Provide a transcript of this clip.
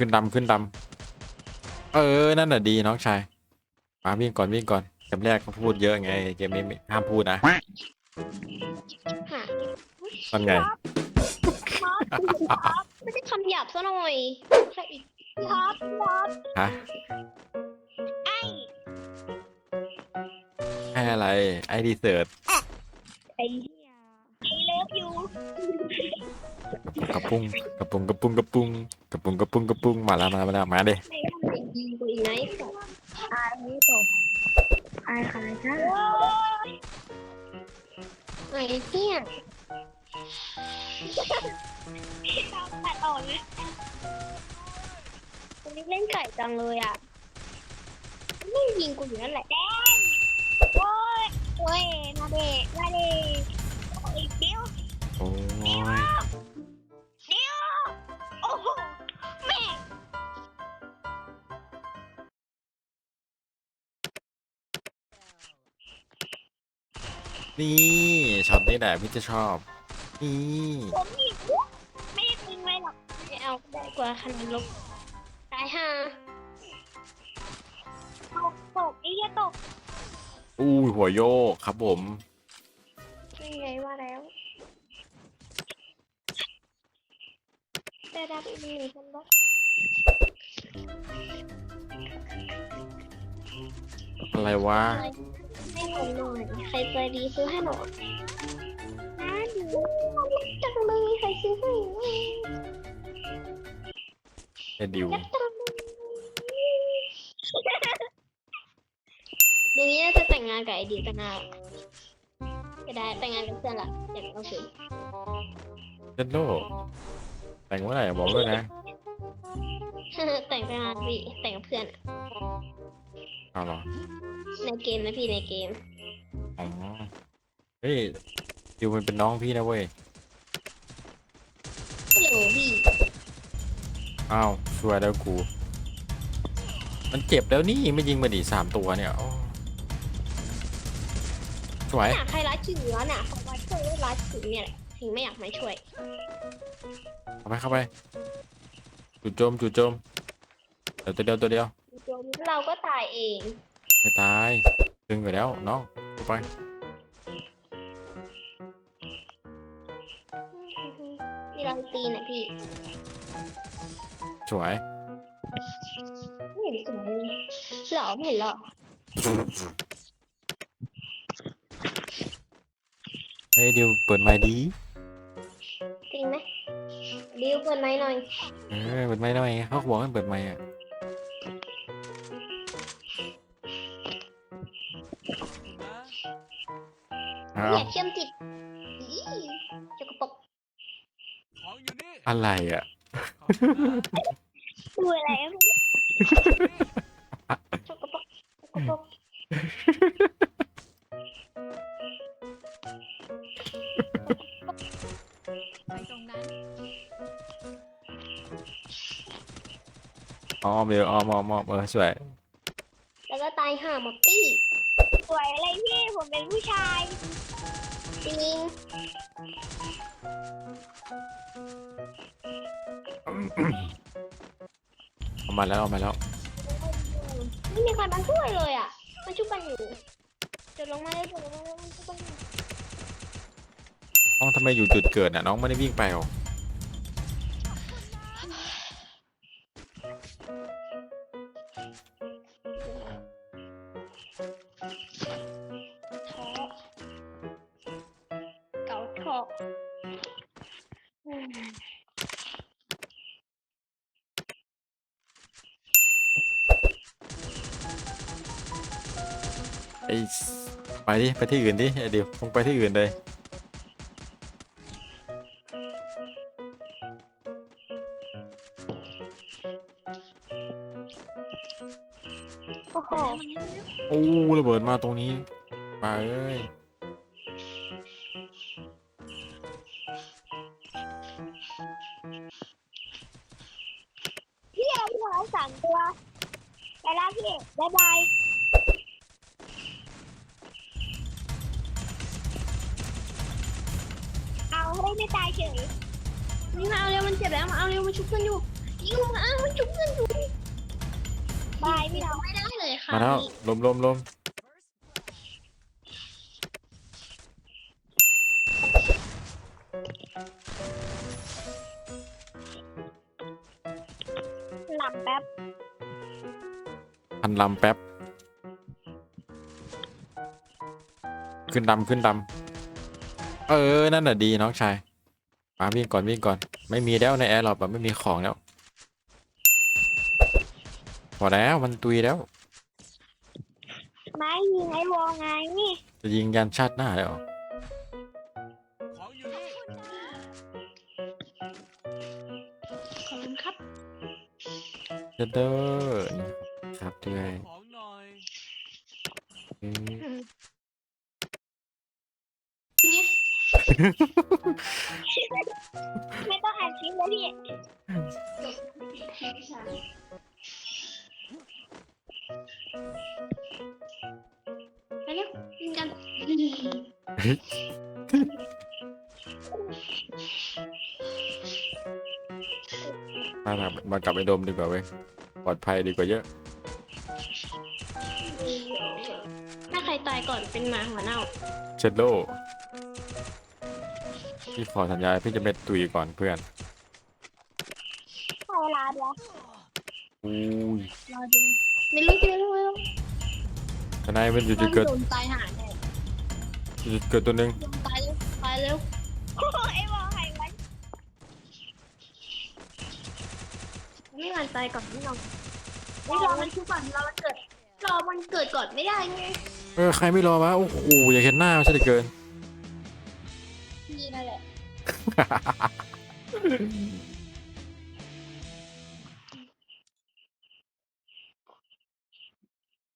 ขึ้นดำขึ้นดำเออ นั่นน่ะดีน้องชายมาวิ่งก่อนวิ่งก่อนเกมแรกเขาพูดเยอะไงเกมนี้ไม่ห้ามพูดนะหาทำไงครับไม่ได้คำหยาบซะหน่อยใครอีกครับครับฮะไอ้ให้อะไรไอดีเซิร์ต กระปุ้งกระปุ้งกระปุ้งกระปุ้งกระปุ้งกระปุ้งกระปุ้งมาแล้วมาแล้วมาเด้ไม่ทำเป็นดีกว่าอีกนะไอ้สัสอายนี่ตกอายใครจ้าไอ้เหี้ยเราตัดออกนะคนนี้เล่นไก่จังเลยอะไม่ยิงกูอยู่นั่นแหละโอ้ยโอ้ยมาเดะ นี่ช็อตนี้แหละพี่จะชอบ นี่ผมหิวไม่ได้ตึงเลยหรอกไม่เอาได้กว่าขนาดลบตายห่าตกตกไอ้เหี้ยตกอู้ยหัวโยกครับผมยังไงว่าแล้วได้รับอีกหนึ่งคนบอกอะไรวะให้ ผมหน่อย ใครใจดีซื้อให้หน่อยนะดูจังเลยใครซื้อให้ไอ้ดิวจังเลยดูนี้น่าจะแต่งงานกับไอเดียกันนะก็ได้แต่งงานกับเพื่อนละอยากเอาสิเจนโดแต่งเมื่อไหร่บอกด้วยนะแต่งงานพี่แต่งกับเพื่อน เอาเหรอในเกมนะพี่ในเกม อ๋อเฮ้ยดิวมันเป็นน้องพี่นะเว้ยเรื่องของพี่ อ้าวช่วยแล้วกู มันเจ็บแล้วนี่ไม่ยิงมาดิสามตัวเนี่ยโอ้สวย อยากใครรัดจืดแล้วน่ะของวัดช่วยรัดจืดเนี่ยแหละถึงไม่อยากมาช่วย เข้าไปเข้าไปจู่โจมจู่โจมเดี๋ยวตัวเดียวตัวเดียว จมเราก็ตายเอง ไม่ตายดึงไปแล้วน้องเข้าไปมีรังตีนะพี่สวยไม่เห็นสวยเลยหรอไม่เห็นหรอเฮ้ยดิวเปิดไมค์ดีจริงไหมดิวเปิดไมค์หน่อยเออเปิดไมค์หน่อยเขาบอกให้เปิดไมค์อะ อาอย่าเชื่อมจิตอีจะกระปกของอยู่นี่อะไรอะ ดูอะไรจะกระปกจะกระปกไปตรงนั้นอ้อมเดี๋ยวอ้อมอ้อมอ้อมเออสวยแล้วก็ตายห่าหมดตี้ สวยอะไรพี่ ผมเป็นผู้ชาย จริง เอามาแล้วเอามาแล้ว ไม่มีใครมาช่วยเลยอะมาช่วยกันอยู่จะลงมาได้จะลงมาได้มันช่วยกันอยู่ น้องทำไมอยู่จุดเกิดอะน้องไม่ได้วิ่งไปหรอท้อ ไอ้ไปดิ ไปที่อื่นดิไอ้เดี๋ยวคงไปที่อื่นเลย โอ้โห โอ้ระเบิดมาตรงนี้ไปเอ้ยามตัวไปแล้วพี่บ๊ายบายเอาให้ไม่ตายเฉยนี่มาเอาเร็วมันเจ็บแล้วมาเอาเร็วมันชุบกันอยู่ยิงมาเอามันชุบกันบายพี่เราไม่ได้เลยค่ะมาแล้วลมลมลม พันลำแป๊บ ขึ้นดำขึ้นดำเออ นั่นน่ะดีน้องชายมาวิ่งก่อนวิ่งก่อน ไม่มีแล้วในแอร์หรอกแบบไม่มีของแล้วพอแล้วมันตุยแล้ว ไม้ยิงไอ้วอไงนี่จะยิงยันชาติหน้าแล้วเหรอของอยู่นี่ขอบคุณครับเด้อเด้อครับด้วย ของหน่อยเอ้ยไม่ต้องอ่านคลิปแล้วพี่ไปเร็วกินกันมาแบบมากลับไปดมดีกว่าเว้ย ปลอดภัยดีกว่าเยอะ ก่อนเป็นหมาหัวเน่าเชดโลพี่ขอสัญญาพี่จะไม่ตุยก่อนเพื่อนขอเวลาเดียวอุ้ยรอดูไม่รู้ไม่รู้ไม่รู้ทนายมันอยู่มัจะนเกิดโดนตายหาแน่อยู่จะเกิดตัวหนึ่งโดนตายเร็วตายเร็วไอ้วอไอ้ไว้ไม่มันตายก่อนไม่ลองไม่รอมันคือก่อนรอมันเกิดรอมันเกิดก่อนไม่ได้ไง เออใครไม่รอวะโอ้โหอยากเห็นหน้ามันซะเหลือเกินนี่นั่นแหละ